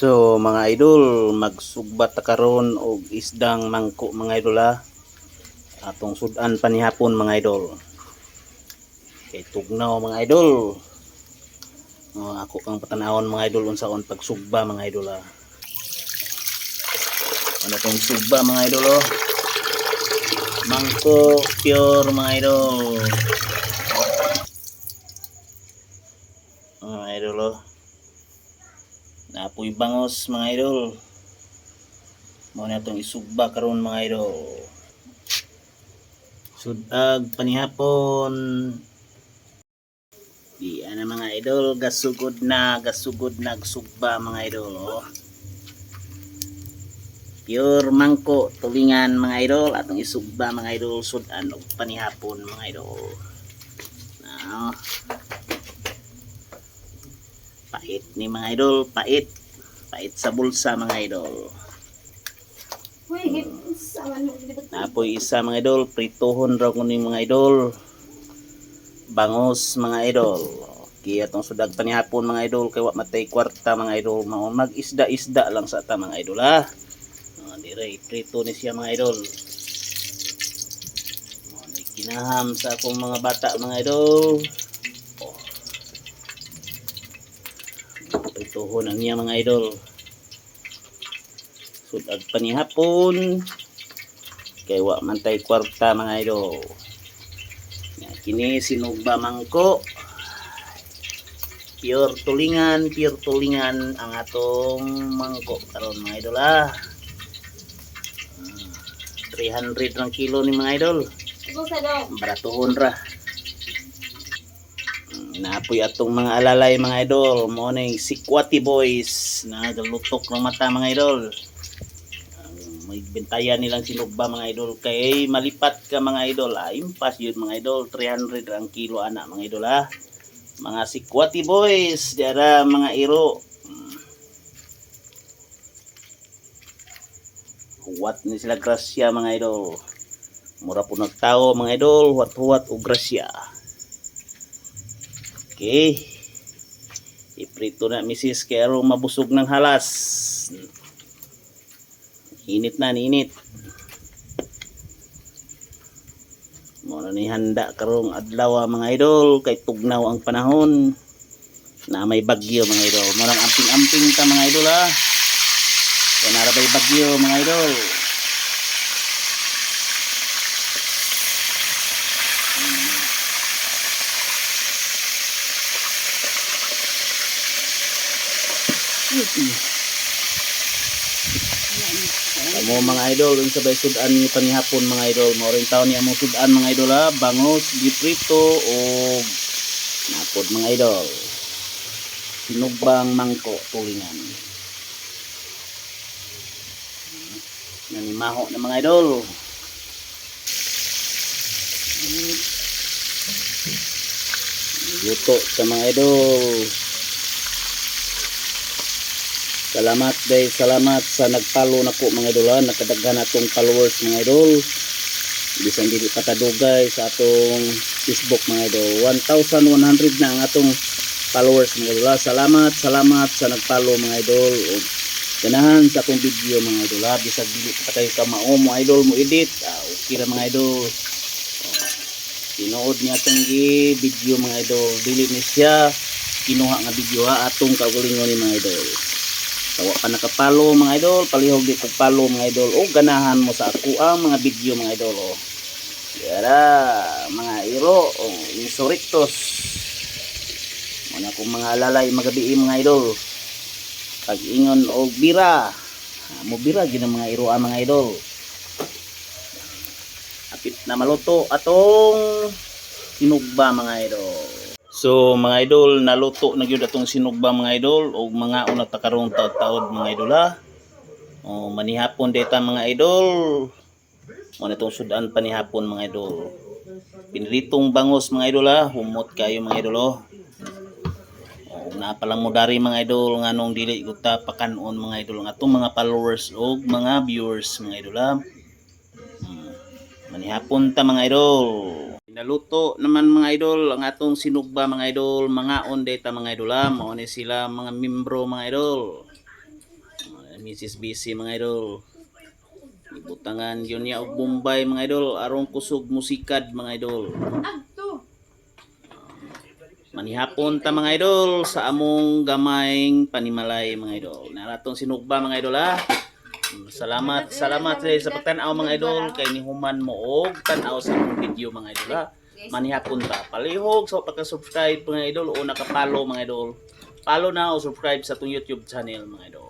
So mga idol, magsugbat ta karon og isdang mangko mga idol ha. Atong sudan panihapon mga idol. Kay tugnaw mga idol. Oh, ako kang patanawon mga idol unsaon pagsugba mga idol ha. Ano tong sugba mga idol oh. Mangko pure mga idol. Mga idol oh. Napoy bangos mga idol. Mao na isugba karon mga idol. Sudag panihapon. Di ana mga idol gasugod na gasugod na sugba mga idol. Oh. Pure mangko tulingan mga idol atong isugba mga idol sudan og panihapon mga idol. Now, Pait ni mga idol, pait. Pait sa bulsa mga idol. Nyo. Napoy isa mga idol, pritohon raw ko ni mga idol. Bangos mga idol. Kaya itong sudag panihapon mga idol, kay wa matay kwarta mga idol. Mag-isda-isda lang sa ta mga idol ha. Uh, dire, prito ni siya mga idol. Ni kinaham sa akong mga bata mga idol. Pritohon ang niya mga idol. Sudag panihapon kay wa man tay kwarta mga idol. Kini sinugba mangko pure tulingan pure tulingan ang atong mangko karon mga idol ah Ah, 300 lang kilo ni mga idol. Baratuhon ra Mm, Naapoy atong mga alalay mga idol. Mo na yung sikwati boys na galutok ng mata mga idol. May bentayan nilang sinugba mga idol. Kay malipat ka mga idol. Ah, impas yun mga idol. 300 ang kilo anak mga idol ha mga sikwati boys diara mga iro. Mm. huwat ni sila grasya mga idol. Mura po nagtao mga idol. Huwat-huwat o grasya okay. Iprito na misis kay arong mabusog ng halas. Init na init mo na ni handa karong adlaw ah, mga idol kay tugnaw ang panahon na may bagyo mga idol. Mo nang amping-amping ta mga idol ha kaya narabay bagyo mga idol Amo mga idol, yung sabay sudan ni panihapon mga idol. Mao rin taon ni among sudan mga idol ha. Bangos, giprito o napod mga idol. Sinugbang mangko tulingan. Nanimaho na mga idol. Luto sa mga idol. Salamat day, salamat sa nagpalo na po mga idol ha. Nakadaghan atong followers mga idol. Bisan dili patadugay sa atong Facebook mga idol. 1,100 na ang atong followers mga idol ha. Salamat, salamat sa nagpalo mga idol. O, ganahan sa atong video mga idol ha. Bisag dili pa ka mao mo idol mo edit. Ah, okay ra mga idol. Tinood niya atong gi- video mga idol. Dili ni siya kinuha nga video ha atong kaugalingon ni mga idol. Tawa pa nakapalo mga idol, palihog di kog palo mga idol. O ganahan mo sa ako ang mga video mga idol. O. Yara, mga iro, o insurrectos. Muna kong mga alalay magabi mga idol. Pag ingon o bira. Ah, Mo bira gina mga iro ang mga idol. Apit na maluto atong sinugba mga idol. So mga idol, naluto na gyud atong sinugba mga idol o mga una ta karong taud-taud mga idol ha. O manihapon data mga idol. Mo na itong sudan panihapon mga idol. Pinritong bangos mga idol ha, humot kayo mga idol oh. O na palang modari mga idol nganong dili ko ta pakanon mga idol ang atong mga followers o mga viewers mga idol ha. Hmm. Manihapon ta mga idol. Naluto naman mga idol ang atong sinugba mga idol, mga onde ta mga idol ha. Mao ni sila mga membro mga idol. Mrs. Busy mga idol. Ibutangan yun niya og Bombay mga idol aron kusog musikad mga idol. Manihapon ta mga idol sa among gamayng panimalay mga idol. Naratong sinugba mga idol ha. Salamat, salamat sa sa pagtanaw mga idol kay nihuman mo og tanaw sa among video mga idol ha. Manihapon. Palihog sa pagka-subscribe mga idol o nakapalo mga idol. Follow na o subscribe sa itong YouTube channel mga idol.